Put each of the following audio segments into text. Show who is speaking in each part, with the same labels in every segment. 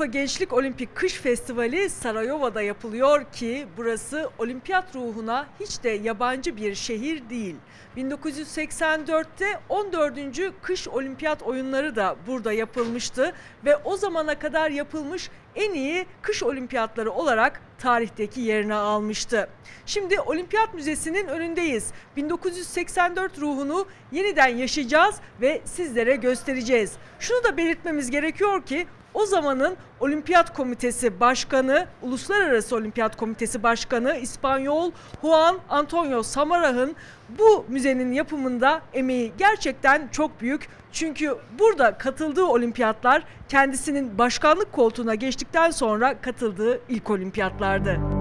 Speaker 1: 2019 Avrupa Gençlik Olimpik Kış Festivali Sarayova'da yapılıyor ki burası olimpiyat ruhuna hiç de yabancı bir şehir değil. 1984'te 14. Kış Olimpiyat Oyunları da burada yapılmıştı ve o zamana kadar yapılmış en iyi kış olimpiyatları olarak tarihteki yerini almıştı. Şimdi Olimpiyat Müzesi'nin önündeyiz. 1984 ruhunu yeniden yaşayacağız ve sizlere göstereceğiz. Şunu da belirtmemiz gerekiyor ki o zamanın Olimpiyat Komitesi Başkanı, Uluslararası Olimpiyat Komitesi Başkanı İspanyol Juan Antonio Samarah'ın bu müzenin yapımında emeği gerçekten çok büyük. Çünkü burada katıldığı olimpiyatlar kendisinin başkanlık koltuğuna geçtikten sonra katıldığı ilk olimpiyatlardı.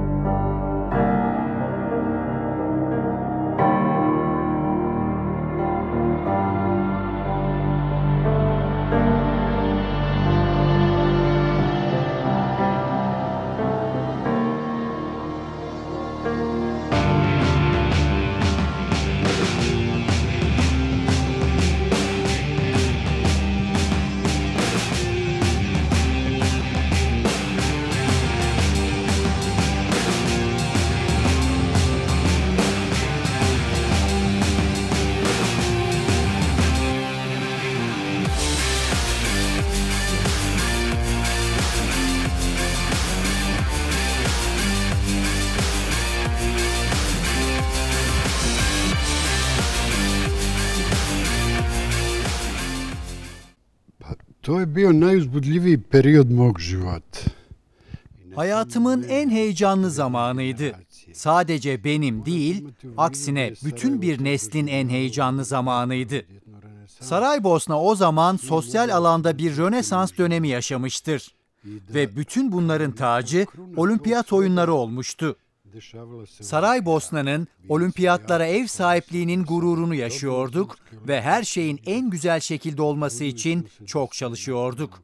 Speaker 2: To je bio najuzbudljiviji period mog života.
Speaker 3: Hayatımın en heyecanlı zamanıydı. Sadece benim değil, aksine bütün bir neslin en heyecanlı zamanıydı. Saraybosna o zaman sosyal alanda bir Rönesans dönemi yaşamıştır. Ve bütün bunların tacı olimpiyat oyunları olmuştu. Saraybosna'nın olimpiyatlara ev sahipliğinin gururunu yaşıyorduk ve her şeyin en güzel şekilde olması için çok çalışıyorduk.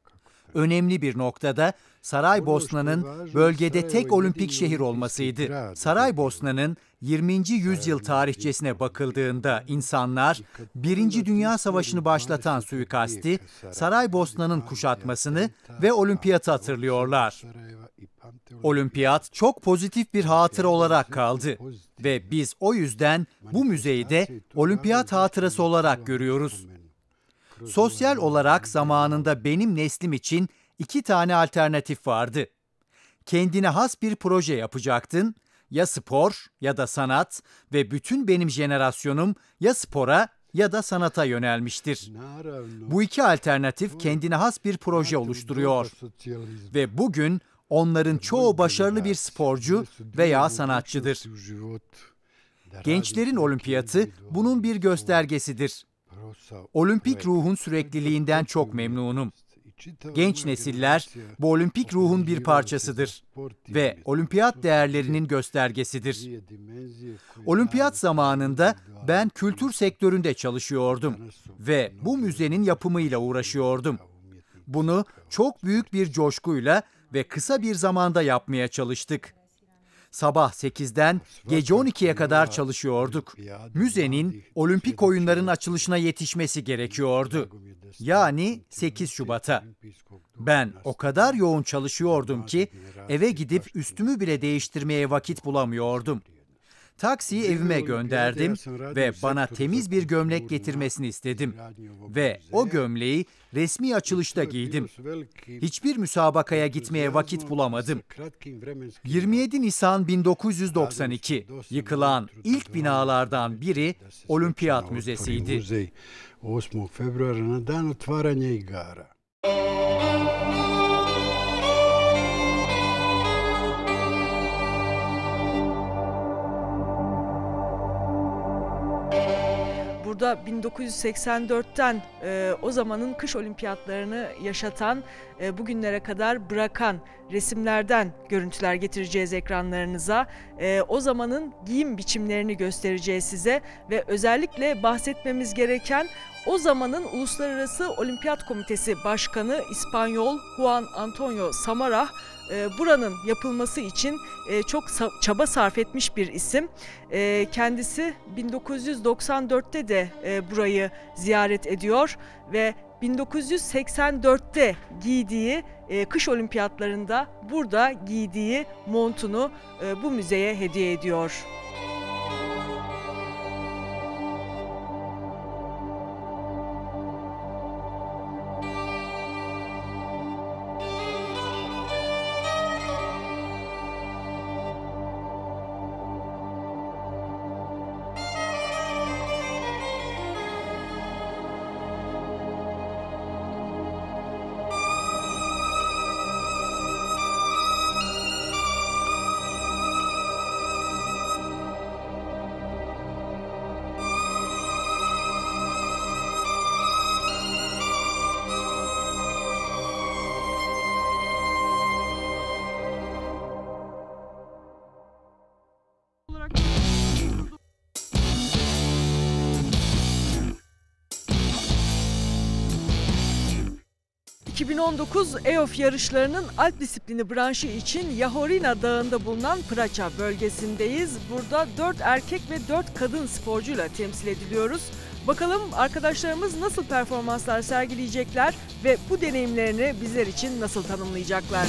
Speaker 3: Önemli bir noktada Saraybosna'nın bölgede tek olimpik şehir olmasıydı. Saraybosna'nın 20. yüzyıl tarihçesine bakıldığında insanlar Birinci Dünya Savaşı'nı başlatan suikasti, Saraybosna'nın kuşatmasını ve olimpiyatı hatırlıyorlar. Olimpiyat çok pozitif bir hatıra olarak kaldı ve biz o yüzden bu müzeyi de olimpiyat hatırası olarak görüyoruz. Sosyal olarak zamanında benim neslim için iki tane alternatif vardı. Kendine has bir proje yapacaktın, ya spor ya da sanat ve bütün benim jenerasyonum ya spora ya da sanata yönelmiştir. Bu iki alternatif kendine has bir proje oluşturuyor ve bugün onların çoğu başarılı bir sporcu veya sanatçıdır. Gençlerin olimpiyatı bunun bir göstergesidir. Olimpik ruhun sürekliliğinden çok memnunum. Genç nesiller bu olimpik ruhun bir parçasıdır ve olimpiyat değerlerinin göstergesidir. Olimpiyat zamanında ben kültür sektöründe çalışıyordum ve bu müzenin yapımıyla uğraşıyordum. Bunu çok büyük bir coşkuyla ve kısa bir zamanda yapmaya çalıştık. Sabah 8'den gece 12'ye kadar çalışıyorduk. Müzenin olimpik oyunların açılışına yetişmesi gerekiyordu. Yani 8 Şubat'a. Ben o kadar yoğun çalışıyordum ki eve gidip üstümü bile değiştirmeye vakit bulamıyordum. Taksiyi evime gönderdim ve bana temiz bir gömlek getirmesini istedim. Ve o gömleği resmi açılışta giydim. Hiçbir müsabakaya gitmeye vakit bulamadım. 27 Nisan 1992 yıkılan ilk binalardan biri Olimpiyat Müzesi'ydi.
Speaker 2: 8. februara na dan otvaranja igara.
Speaker 1: Burada 1984'ten e, o zamanın kış olimpiyatlarını yaşatan, e, bugünlere kadar bırakan resimlerden görüntüler getireceğiz ekranlarınıza. E, o zamanın giyim biçimlerini göstereceğiz size ve özellikle bahsetmemiz gereken o zamanın Uluslararası Olimpiyat Komitesi Başkanı İspanyol Juan Antonio Samarah e, buranın yapılması için e, çok çaba sarf etmiş bir isim. E, kendisi 1994'te de e, burayı ziyaret ediyor ve 1984'te giydiği e, kış olimpiyatlarında burada giydiği montunu bu müzeye hediye ediyor. ...2019 EOF yarışlarının alp disiplini branşı için Yahorina Dağı'nda bulunan Praça bölgesindeyiz. Burada 4 erkek ve 4 kadın sporcuyla temsil ediliyoruz. Bakalım arkadaşlarımız nasıl performanslar sergileyecekler ve bu deneyimlerini bizler için nasıl tanımlayacaklar?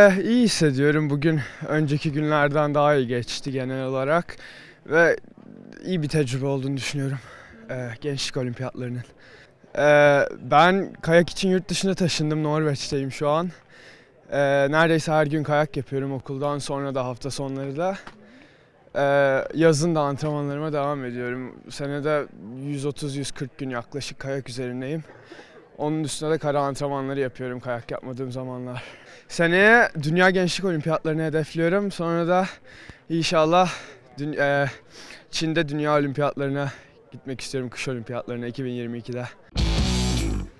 Speaker 4: Eh, iyi hissediyorum bugün. Önceki günlerden daha iyi geçti genel olarak. Ve iyi bir tecrübe olduğunu düşünüyorum. eh, gençlik olimpiyatlarının. Eh, ben kayak için yurt dışına taşındım. Norveç'teyim şu an. Eh, neredeyse her gün kayak yapıyorum okuldan sonra da hafta sonları da. Eh, yazın da antrenmanlarıma devam ediyorum. Senede 130-140 gün yaklaşık kayak üzerindeyim. Onun üstüne de kara antrenmanları yapıyorum kayak yapmadığım zamanlar. Seneye Dünya Gençlik Olimpiyatlarını hedefliyorum. Sonra da inşallah dün- e, Çin'de Dünya Olimpiyatlarına gitmek istiyorum. Kış Olimpiyatlarına 2022'de.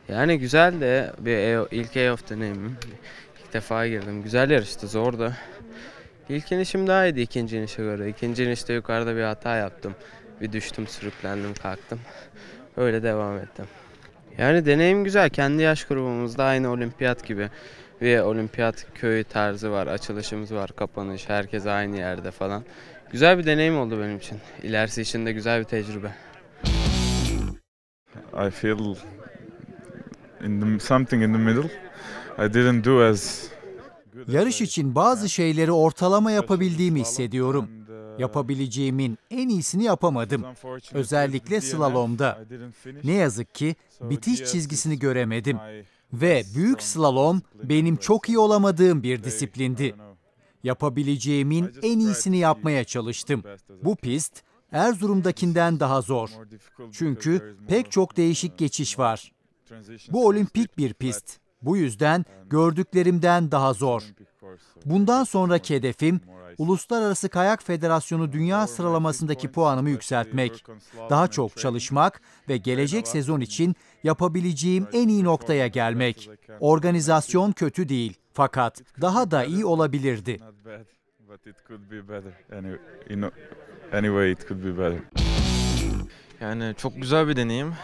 Speaker 5: Yani güzel de bir EO, ilk EOF deneyimim. İlk defa girdim. Güzel yarıştı, zordu. İlk inişim daha iyiydi ikinci inişe göre. İkinci inişte yukarıda bir hata yaptım. Bir düştüm, sürüklendim, kalktım. Öyle devam ettim. Yani deneyim güzel. Kendi yaş grubumuzda aynı olimpiyat gibi. Bir olimpiyat köyü tarzı var, açılışımız var, kapanış, herkes aynı yerde falan. Güzel bir deneyim oldu benim için. İlerisi için de güzel bir tecrübe.
Speaker 6: I feel in the, something in the middle. I didn't do as
Speaker 3: Yarış için bazı şeyleri ortalama yapabildiğimi hissediyorum. Yapabileceğimin en iyisini yapamadım. Özellikle slalomda. Ne yazık ki bitiş çizgisini
Speaker 6: is
Speaker 3: göremedim. Ve büyük slalom benim çok iyi olamadığım bir disiplindi. Yapabileceğimin en iyisini yapmaya çalıştım. Bu pist Erzurum'dakinden daha zor. Çünkü pek çok değişik geçiş var. Bu olimpik bir pist. Bu yüzden gördüklerimden daha zor. Bundan sonraki hedefim. Uluslararası Kayak Federasyonu Dünya sıralamasındaki puanımı yükseltmek. Daha çok çalışmak ve gelecek sezon için yapabileceğim en iyi noktaya gelmek. Organizasyon kötü değil fakat daha da iyi olabilirdi.
Speaker 7: Yani çok güzel bir deneyim.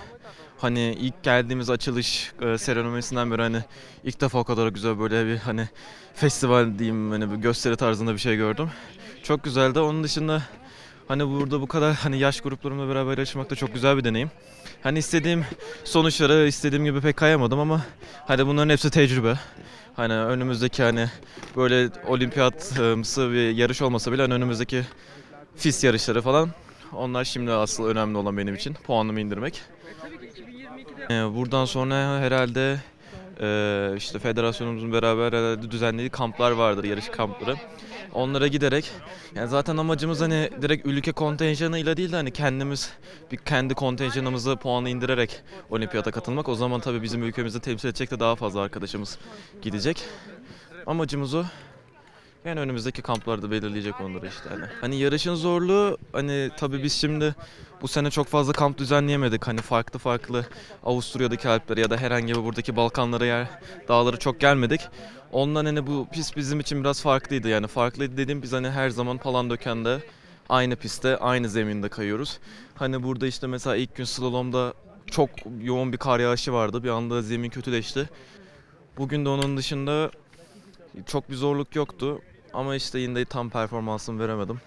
Speaker 7: Hani ilk geldiğimiz açılış e, seremonisinden beri hani ilk defa o kadar güzel böyle bir hani festival diyeyim hani bir gösteri tarzında bir şey gördüm. Çok güzeldi. Onun dışında hani burada bu kadar hani yaş gruplarımla beraber yarışmak da çok güzel bir deneyim. Hani istediğim sonuçları istediğim gibi pek kayamadım ama hani bunların hepsi tecrübe. Hani önümüzdeki hani böyle olimpiyatımsı bir yarış olmasa bile hani önümüzdeki FIS yarışları falan onlar şimdi asıl önemli olan benim için puanımı indirmek. Ee, buradan sonra herhalde e, işte federasyonumuzun beraber düzenlediği kamplar vardır, yarış kampları. Onlara giderek yani zaten amacımız hani direkt ülke kontenjanıyla değil de hani kendimiz bir kendi kontenjanımızı puanı indirerek olimpiyata katılmak. O zaman tabii bizim ülkemizi temsil edecek de daha fazla arkadaşımız gidecek. Amacımız o. Yani önümüzdeki kamplarda belirleyecek onları işte hani. Hani yarışın zorluğu hani tabii biz şimdi bu sene çok fazla kamp düzenleyemedik. Hani farklı farklı Avusturya'daki Alplere ya da herhangi bir buradaki Balkanlara yer dağları çok gelmedik. Ondan hani bu pist bizim için biraz farklıydı. Yani farklıydı dediğim biz hani her zaman Palandöken'de aynı pistte, aynı zeminde kayıyoruz. Hani burada işte mesela ilk gün slalomda çok yoğun bir kar yağışı vardı. Bir anda zemin kötüleşti. Bugün de onun dışında çok bir zorluk yoktu. Ama işte yine de tam performansımı veremedim.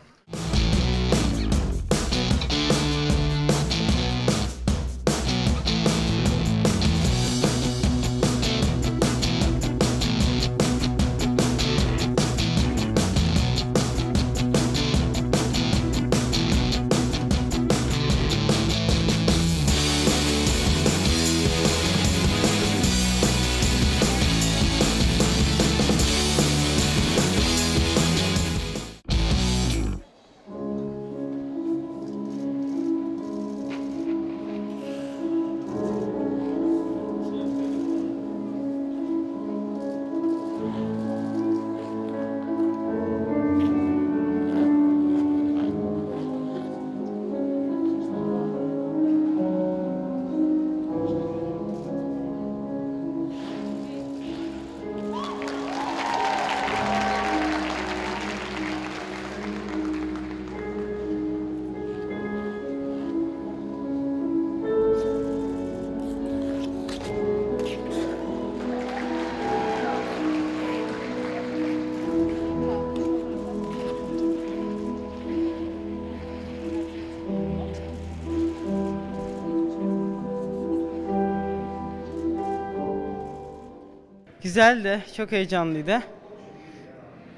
Speaker 8: Güzeldi, çok heyecanlıydı.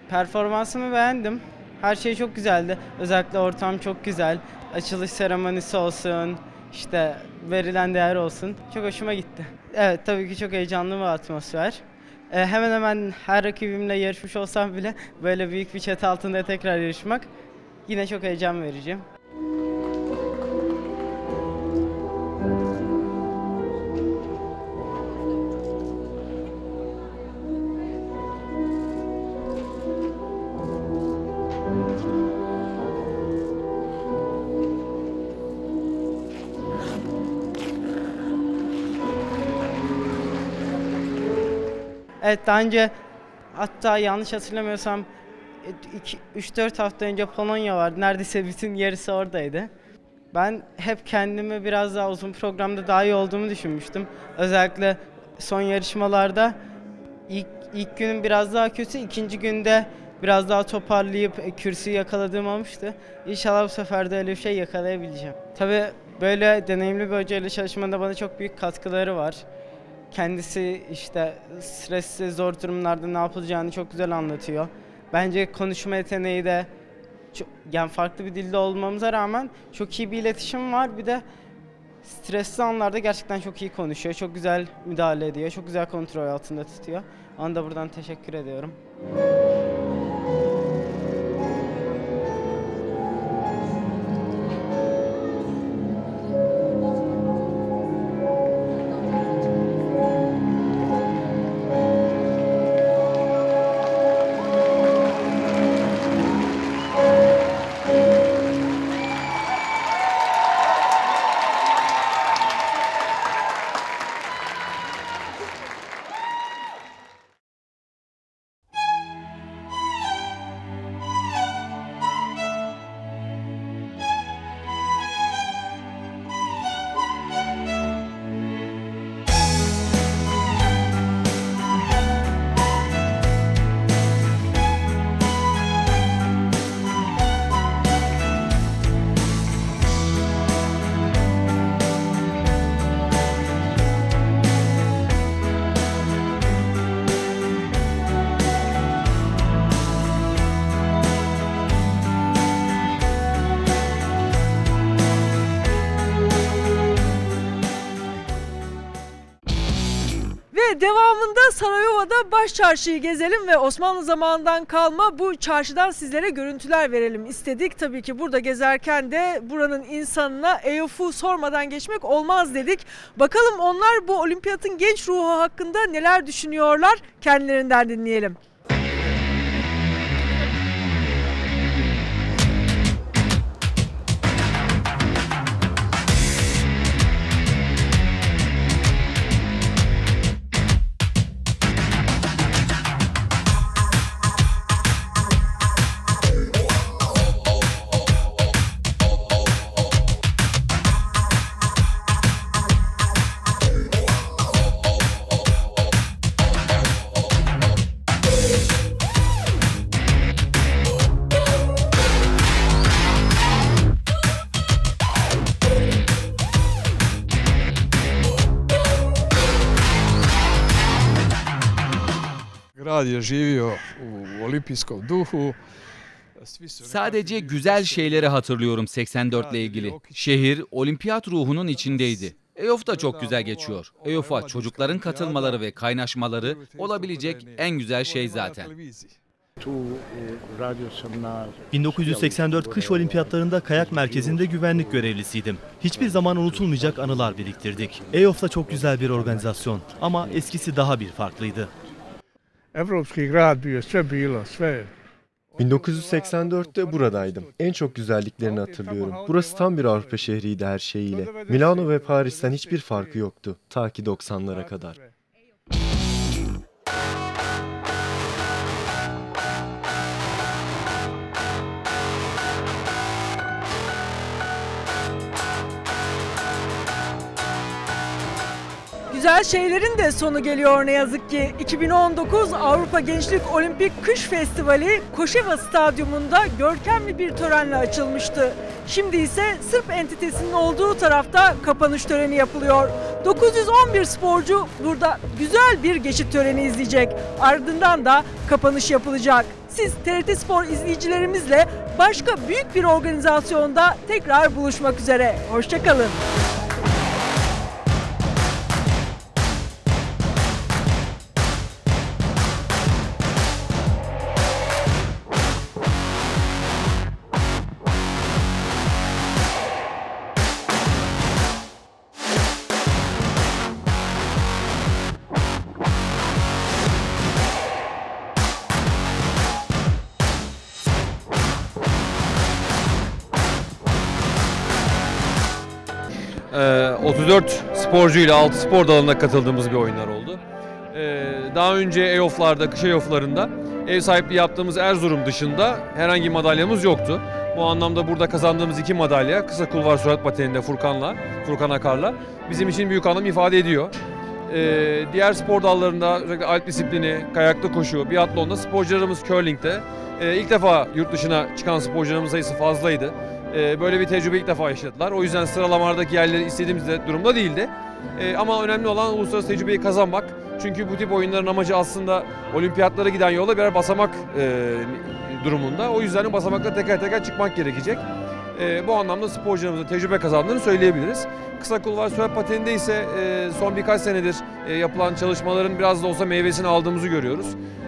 Speaker 8: Performansımı beğendim. Her şey çok güzeldi. Özellikle ortam çok güzel. Açılış seremonisi olsun, işte verilen değer olsun. Çok hoşuma gitti. Evet, tabii ki çok heyecanlı bir atmosfer. Ee, hemen hemen her rakibimle yarışmış olsam bile böyle büyük bir çatı altında tekrar yarışmak yine çok heyecan verici. Evet daha önce hatta yanlış hatırlamıyorsam 3-4 hafta önce Polonya vardı. Neredeyse bütün yarısı oradaydı. Ben hep kendimi biraz daha uzun programda daha iyi olduğumu düşünmüştüm. Özellikle son yarışmalarda ilk, ilk günüm biraz daha kötü, ikinci günde biraz daha toparlayıp e, kürsüyü yakaladığım olmuştu. İnşallah bu sefer de öyle bir şey yakalayabileceğim. Tabii böyle deneyimli bir hocayla çalışmada bana çok büyük katkıları var. Kendisi işte stresli, zor durumlarda ne yapılacağını çok güzel anlatıyor. Bence konuşma yeteneği de çok, yani farklı bir dilde olmamıza rağmen çok iyi bir iletişim var. Bir de stresli anlarda gerçekten çok iyi konuşuyor. Çok güzel müdahale ediyor. Çok güzel kontrol altında tutuyor. Ona da buradan teşekkür ediyorum.
Speaker 1: Devamında Sarayova'da baş çarşıyı gezelim ve Osmanlı zamanından kalma bu çarşıdan sizlere görüntüler verelim istedik. Tabii ki burada gezerken de buranın insanına EOF'u sormadan geçmek olmaz dedik. Bakalım onlar bu olimpiyatın genç ruhu hakkında neler düşünüyorlar kendilerinden dinleyelim.
Speaker 9: Grad je živio u olimpijskom duhu.
Speaker 10: Sadece güzel şeyleri hatırlıyorum 84 ile ilgili. Şehir olimpiyat ruhunun içindeydi. EOF da çok güzel geçiyor. EOF'a çocukların katılmaları ve kaynaşmaları olabilecek en güzel şey zaten.
Speaker 11: 1984 kış olimpiyatlarında kayak merkezinde güvenlik görevlisiydim. Hiçbir zaman unutulmayacak anılar biriktirdik. EOF da çok güzel bir organizasyon ama eskisi daha bir farklıydı.
Speaker 9: Evropski grad bio, sve bilo, sve.
Speaker 12: 1984'te buradaydım. En çok güzelliklerini hatırlıyorum. Burası tam bir Avrupa şehriydi her şeyiyle. Milano ve Paris'ten hiçbir farkı yoktu. Ta ki 90'lara kadar.
Speaker 1: Güzel şeylerin de sonu geliyor ne yazık ki. 2019 Avrupa Gençlik Olimpik Kış Festivali Koşeva Stadyumunda görkemli bir törenle açılmıştı. Şimdi ise Sırp entitesinin olduğu tarafta kapanış töreni yapılıyor. 911 sporcu burada güzel bir geçit töreni izleyecek. Ardından da kapanış yapılacak. Siz TRT Spor izleyicilerimizle başka büyük bir organizasyonda tekrar buluşmak üzere. Hoşçakalın.
Speaker 13: Sporcuyla 6 spor dalına katıldığımız bir oyunlar oldu. Ee, daha önce EOF'larda, kış EOF'larında ev sahipliği yaptığımız Erzurum dışında herhangi madalyamız yoktu. Bu anlamda burada kazandığımız iki madalya kısa kulvar sürat pateninde Furkan'la, Furkan Akar'la bizim için büyük anlam ifade ediyor. Ee, diğer spor dallarında özellikle alp disiplini, kayaklı koşu, biatlonda sporcularımız curling'de e, ilk defa yurt dışına çıkan sporcularımız sayısı fazlaydı. E, böyle bir tecrübe ilk defa yaşadılar. O yüzden sıralamalardaki yerleri istediğimiz de durumda değildi. E, ama önemli olan uluslararası tecrübeyi kazanmak. Çünkü bu tip oyunların amacı aslında olimpiyatlara giden yolda birer basamak e, durumunda. O yüzden de basamakla teker teker çıkmak gerekecek. E, bu anlamda sporcularımızın tecrübe kazandığını söyleyebiliriz. Kısa kulvar sürat pateninde ise e, son birkaç senedir e, yapılan çalışmaların biraz da olsa meyvesini aldığımızı görüyoruz.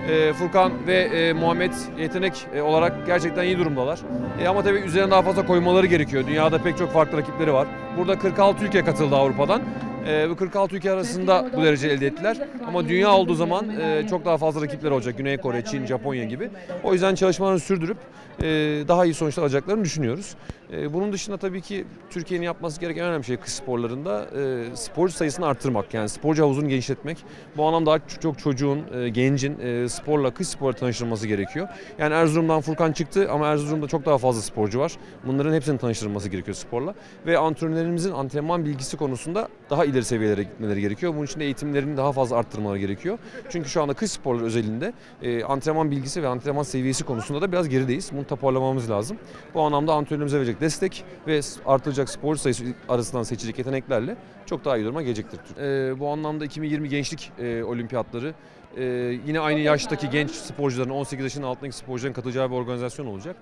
Speaker 13: E, Furkan ve e, Muhammed yetenek e, olarak gerçekten iyi durumdalar. E, ama tabii üzerine daha fazla koymaları gerekiyor. Dünyada pek çok farklı rakipleri var. Burada 46 ülke katıldı Avrupa'dan. E, bu 46 ülke arasında bu derece elde ettiler. Ama dünya olduğu zaman e, çok daha fazla rakipler olacak. Güney Kore, Çin, Japonya gibi. O yüzden çalışmalarını sürdürüp e, daha iyi sonuçlar alacaklarını düşünüyoruz. E, bunun dışında tabii ki Türkiye'nin yapması gereken en önemli şey kış sporlarında e, sporcu sayısını arttırmak. Yani sporcu havuzunu genişletmek. Bu anlamda çok çocuğun, e, gencin e, sporla, kış sporla tanıştırılması gerekiyor. Yani Erzurum'dan Furkan çıktı ama Erzurum'da çok daha fazla sporcu var. Bunların hepsinin tanıştırılması gerekiyor sporla. Ve antrenörlerimizin antrenman bilgisi konusunda daha ileri seviyelere gitmeleri gerekiyor. Bunun için de eğitimlerini daha fazla arttırmaları gerekiyor. Çünkü şu anda kış sporları özelinde e, antrenman bilgisi ve antrenman seviyesi konusunda da biraz gerideyiz. Bunu toparlamamız lazım. Bu anlamda antrenörümüze verecek destek ve artacak sporcu sayısı arasından seçilecek yeteneklerle çok daha iyi duruma gelecektir. E, bu anlamda 2020 Gençlik e, Olimpiyatları e, yine aynı yaştaki genç sporcuların 18 yaşının altındaki sporcuların katılacağı bir organizasyon olacak.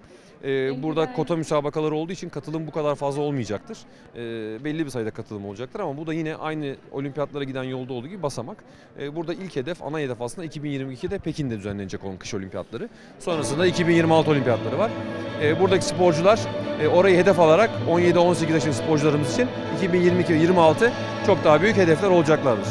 Speaker 13: Ee, burada kota müsabakaları olduğu için katılım bu kadar fazla olmayacaktır. Ee, belli bir sayıda katılım olacaktır ama bu da yine aynı olimpiyatlara giden yolda olduğu gibi basamak. Ee, burada ilk hedef, ana hedef aslında 2022'de Pekin'de düzenlenecek olan kış olimpiyatları. Sonrasında 2026 olimpiyatları var. Ee, buradaki sporcular e, orayı hedef alarak 17-18 yaşındaki sporcularımız için 2022 ve 26 çok daha büyük hedefler olacaklardır.